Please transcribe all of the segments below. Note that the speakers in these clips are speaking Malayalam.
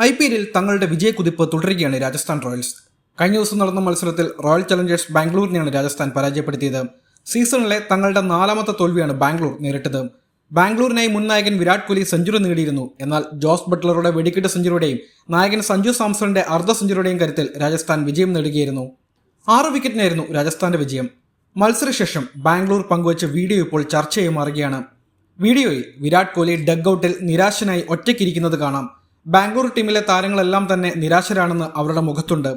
ഐ പി എല്ലിൽ തങ്ങളുടെ വിജയക്കുതിപ്പ് തുടരുകയാണ് രാജസ്ഥാൻ റോയൽസ്. കഴിഞ്ഞ ദിവസം നടന്ന മത്സരത്തിൽ റോയൽ ചലഞ്ചേഴ്സ് ബാംഗ്ലൂരിനെയാണ് രാജസ്ഥാൻ പരാജയപ്പെടുത്തിയത്. സീസണിലെ തങ്ങളുടെ നാലാമത്തെ തോൽവിയാണ് ബാംഗ്ലൂർ നേരിട്ടത്. ബാംഗ്ലൂരിനായി മുൻ നായകൻ വിരാട് കോഹ്ലി സെഞ്ചുറി നേടിയിരുന്നു. എന്നാൽ ജോസ് ബട്ട്ലറുടെ വെടിക്കെട്ട് സെഞ്ചുറിയുടെയും നായകൻ സഞ്ജു സാംസണിന്റെ അർദ്ധ സെഞ്ചുറിയുടെയും കരുത്തിൽ രാജസ്ഥാൻ വിജയം നേടുകയായിരുന്നു. ആറ് വിക്കറ്റിനായിരുന്നു രാജസ്ഥാന്റെ വിജയം. മത്സരശേഷം ബാംഗ്ലൂർ പങ്കുവച്ച വീഡിയോ ഇപ്പോൾ ചർച്ചയായി മാറുകയാണ്. വീഡിയോയിൽ വിരാട് കോഹ്ലി ഡഗ് ഔട്ടിൽ നിരാശനായി ഒറ്റയ്ക്കിരിക്കുന്നത് കാണാം. ബാംഗ്ലൂർ ടീമിലെ താരങ്ങളെല്ലാം തന്നെ നിരാശരാണെന്ന് അവരുടെ മുഖത്തുണ്ട്.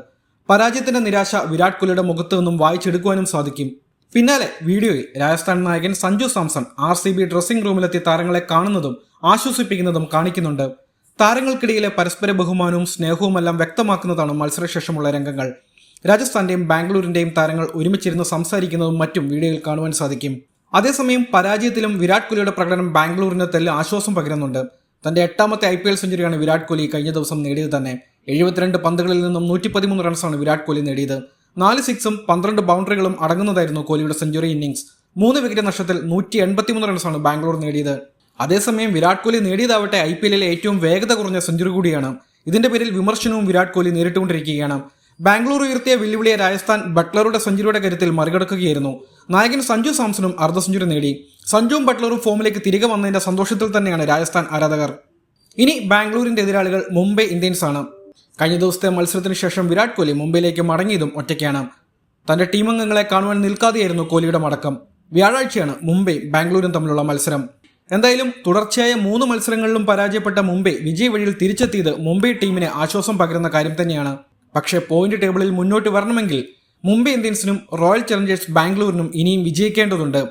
പരാജയത്തിന്റെ നിരാശ വിരാട് കോഹ്ലിയുടെ മുഖത്തു നിന്നും വായിച്ചെടുക്കുവാനും സാധിക്കും. പിന്നാലെ വീഡിയോയിൽ രാജസ്ഥാൻ നായകൻ Sanju Samson R C B dressing റൂമിലെത്തി താരങ്ങളെ കാണുന്നതും ആശ്വസിപ്പിക്കുന്നതും കാണിക്കുന്നുണ്ട്. താരങ്ങൾക്കിടയിലെ പരസ്പര ബഹുമാനവും സ്നേഹവുമെല്ലാം വ്യക്തമാക്കുന്നതാണ് മത്സരശേഷമുള്ള രംഗങ്ങൾ. രാജസ്ഥാന്റെയും ബാംഗ്ലൂരിന്റെയും താരങ്ങൾ ഒരുമിച്ചിരുന്ന് സംസാരിക്കുന്നതും മറ്റും വീഡിയോയിൽ കാണുവാൻ സാധിക്കും. അതേസമയം പരാജയത്തിലും വിരാട് കോഹ്ലിയുടെ പ്രകടനം ബാംഗ്ലൂരിന് തെല്ല് ആശ്വാസം പകരുന്നുണ്ട്. തന്റെ എട്ടാമത്തെ ഐ പി എൽ സെഞ്ചുറിയാണ് വിരാട് കോഹ്ലി കഴിഞ്ഞ ദിവസം നേടിയത് തന്നെ. എഴുപത്തിരണ്ട് പന്തുകളിൽ നിന്നും നൂറ്റി പതിമൂന്ന് റൺസാണ് വിരാട് കോഹ്ലി നേടിയത്. നാല് സിക്സും പന്ത്രണ്ട് ബൗണ്ടറികളും അടങ്ങുന്നതായിരുന്നു കോഹ്ലിയുടെ സെഞ്ചുറി ഇന്നിംഗ്സ്. മൂന്ന് വിക്കറ്റ് നഷ്ടത്തിൽ നൂറ്റി എൺപത്തിമൂന്ന് റൺസാണ് ബാംഗ്ലൂർ നേടിയത്. അതേസമയം വിരാട് കോഹ്ലി നേടിയതാവട്ടെ ഐ പി എല്ലിലെ ഏറ്റവും വേഗത കുറഞ്ഞ സെഞ്ചുറി കൂടിയാണ്. ഇതിന്റെ പേരിൽ വിമർശനവും വിരാട് കോഹ്ലി നേരിട്ടുകൊണ്ടിരിക്കുകയാണ്. ബാംഗ്ലൂർ ഉയർത്തിയ വെല്ലുവിളിയെ രാജസ്ഥാൻ ബട്ട്ലറുടെ സെഞ്ചുറിയുടെ കരുത്തിൽ മറികടക്കുകയായിരുന്നു. നായകൻ സഞ്ജു സാംസണും അർദ്ധ സെഞ്ചുറി നേടി. സഞ്ജുവും ബട്ട്ലറും ഫോമിലേക്ക് തിരികെ വന്നതിന്റെ സന്തോഷത്തിൽ തന്നെയാണ് രാജസ്ഥാൻ ആരാധകർ. ഇനി ബാംഗ്ലൂരിന്റെ എതിരാളികൾ മുംബൈ ഇന്ത്യൻസ് ആണ്. കഴിഞ്ഞ ദിവസത്തെ മത്സരത്തിന് ശേഷം വിരാട് കോഹ്ലി മുംബൈയിലേക്ക് മടങ്ങിയതും ഒറ്റയ്ക്കാണ്. തന്റെ ടീമംഗങ്ങളെ കാണുവാൻ നിൽക്കാതെയായിരുന്നു കോഹ്ലിയുടെ മടക്കം. വ്യാഴാഴ്ചയാണ് മുംബൈ ബാംഗ്ലൂരും തമ്മിലുള്ള മത്സരം. എന്തായാലും തുടർച്ചയായ മൂന്ന് മത്സരങ്ങളിലും പരാജയപ്പെട്ട മുംബൈ വിജയ വഴിയിൽ തിരിച്ചെത്തിയത് മുംബൈ ടീമിന് ആശ്വാസം പകരുന്ന കാര്യം തന്നെയാണ്. പക്ഷേ പോയിന്റ് ടേബിളിൽ മുന്നോട്ട് വരണമെങ്കിൽ മുംബൈ ഇന്ത്യൻസിനും റോയൽ ചലഞ്ചേഴ്സ് ബാംഗ്ലൂരിനും ഇനിയും വിജയിക്കേണ്ടതുണ്ട്.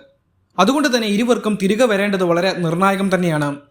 അതുകൊണ്ട് തന്നെ ഇരുവർക്കും തിരികെ വരേണ്ടത് വളരെ നിർണായകം തന്നെയാണ്.